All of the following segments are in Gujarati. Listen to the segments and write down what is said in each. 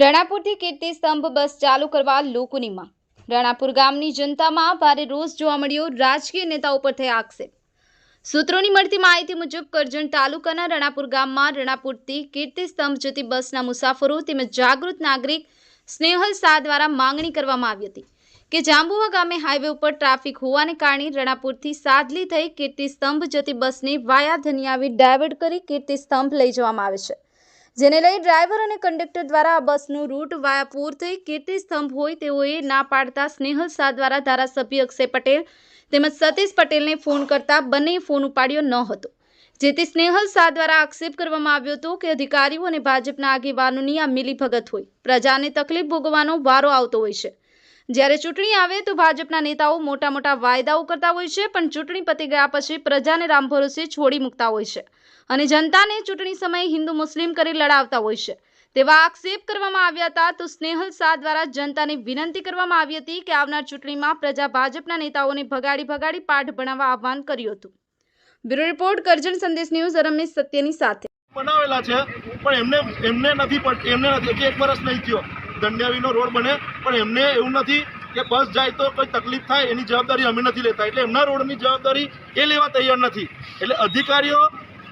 રણાપુરથી કીર્તિ સ્તંભ બસ ચાલુ કરવા લોકોની માંગ. રણાપુર ગામની જનતામાં ભારે રોષ જોવા મળ્યો. રાજકીય નેતાઓ પર થયા આક્ષેપ. સૂત્રોની મળતી માહિતી મુજબ, કરજણ તાલુકાના રણાપુર ગામમાં રણાપુરથી કીર્તિ સ્તંભ જતી બસના મુસાફરો તેમજ જાગૃત નાગરિક સ્નેહલ શાહ દ્વારા માંગણી કરવામાં આવી હતી કે જાંબુવા ગામે હાઈવે ઉપર ટ્રાફિક હોવાને કારણે રણાપુરથી સાદલી થઈ કીર્તિ સ્તંભ જતી બસને વાયા ધનિયાવી ડાયવર્ટ કરી કીર્તિ સ્તંભ લઈ જવામાં આવે છે. જેને લઈ ડ્રાઈવર અને કંડક્ટર દ્વારા આ બસનું રૂટ વાયાપુર થઈ કીર્તિ સ્તંભ હોય તેઓએ ના પાડતા સ્નેહલ શાહ દ્વારા ધારાસભ્ય અક્ષય પટેલ તેમજ સતીશ પટેલને ફોન કરતા બંને ફોન ઉપાડ્યો ન હતો. જેથી સ્નેહલ શાહ દ્વારા આક્ષેપ કરવામાં આવ્યો હતો કે અધિકારીઓ અને ભાજપના આગેવાનોની આ મિલીભગત હોય. પ્રજાને તકલીફ ભોગવવાનો વારો આવતો હોય છે. જ્યારે ચૂંટણી આવે તો ભાજપના નેતાઓ મોટા મોટા વાયદાઓ કરતા હોય છે, પણ ચૂંટણી પતી ગયા પછી પ્રજાને રામ ભરોસે છોડી મૂકતા હોય છે અને જનતાને ચૂંટણી સમયે હિન્દુ મુસ્લિમ કરી લડાવતા હોય છે. તેવા આક્ષેપ કરવામાં આવ્યા હતા તો સ્નેહલ શાહ દ્વારા જનતાને વિનંતી કરવામાં આવી હતી કે આવનાર ચૂંટણીમાં પ્રજા ભાજપના નેતાઓને ભગાડી ભગાડી પાઠ ભણાવવા આહવાન કર્યું હતું. બ્યુરો રિપોર્ટ, કરજણ સંદેશ ન્યૂઝ રમેશ સત્યની સાથે. બનાવેલા છે, પણ એમને એમને નથી એમને નથી એક વર્ષ નહીં થયો. દંડિયાવીનો રોડ બને, પણ એમને એવું નથી કે બસ જાય તો કોઈ તકલીફ થાય, એની જવાબદારી અમે નથી લેતા. એટલે એમના રોડની જવાબદારી એ લેવા તૈયાર નથી. એટલે અધિકારીઓ,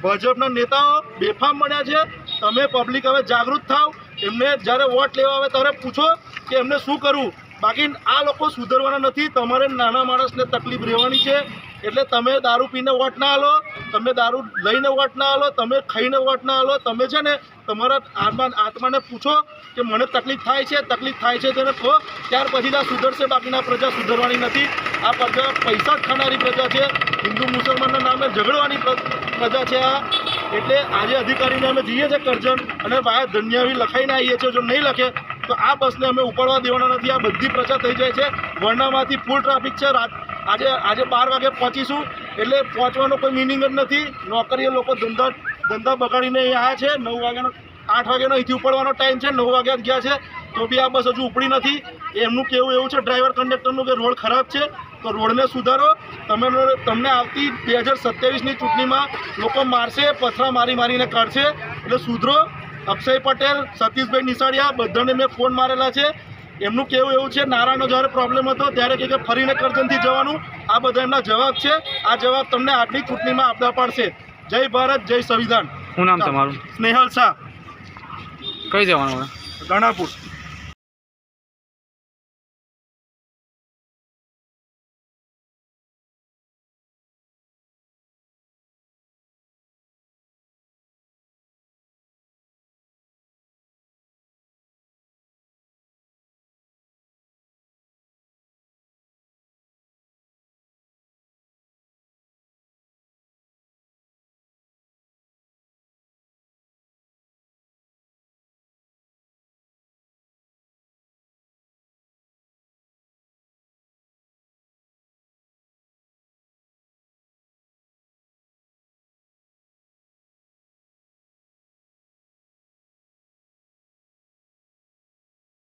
ભાજપના નેતાઓ બેફામ બન્યા છે. તમે પબ્લિક હવે જાગૃત થાવ. એમને જ્યારે વોટ લેવા આવે ત્યારે પૂછો કે એમને શું કરવું. બાકી આ લોકો સુધરવાના નથી. તમારે નાના માણસને તકલીફ રહેવાની છે. એટલે તમે દારૂ પીને વોટ ના આલો. તમે દારૂ લઈને વોટ ના આલો, તમે ખાઈને વોટ ના આલો, તમે છે ને તમારા આત્મા આત્માને પૂછો કે મને તકલીફ થાય છે, તકલીફ થાય છે તેને કહો. ત્યાર પછી આ સુધરશે બાકીના પ્રજા સુધરવાની નથી. આ પ્રજા પૈસા જ ખાનારી પ્રજા છે. હિન્દુ મુસલમાનના નામે ઝઘડવાની પ્રજા છે આ. એટલે આજે અધિકારીને અમે જઈએ છીએ કરજણ અને વાયા ધન્યાવી લખાઈને આવીએ છીએ. જો નહીં લખે, તો આ બસને અમે ઉપાડવા દેવાના નથી. આ બધી પ્રજા થઈ જાય છે. વર્ણામાંથી ફૂલ ટ્રાફિક છે. રાત આજે આજે બાર વાગે પહોંચીશું. એટલે પહોંચવાનો કોઈ મિનિંગ જ નથી. નોકરીએ લોકો ધંધા ધંધા બગાડીને આવ્યા છે. નવ વાગ્યાનો, આઠ વાગ્યાનો અહીંથી ઉપડવાનો ટાઈમ છે. નવ વાગ્યા ગયા છે. તો બી આ બસ હજુ ઉપડી નથી. એમનું કેવું એવું છે ડ્રાઈવર કંડક્ટરનું કે રોડ ખરાબ છે? તો રોડને સુધારો. તમે તમને આવતી બે હજાર સત્યાવીસની ચૂંટણીમાં લોકો મારશે, પથરા મારી મારીને કાઢશે. એટલે સુધરો. અક્ષય પટેલ, સતીશભાઈ નિશાળિયા, બધાને મેં ફોન મારેલા છે. એમનું કેવું એવું છે નારાયણનો જ્યારે પ્રોબ્લેમ હતો ત્યારે કહે કે ફરીને કરજણથી જવાનું. આ બધા એમના જવાબ છે. આ જવાબ તમને આજની ચૂંટણીમાં આપવા પડશે. જય ભારત જય સંવિધાન. શું નામ તમારું? સ્નેહલ શાહ. કઈ જવાનું ગણાપુર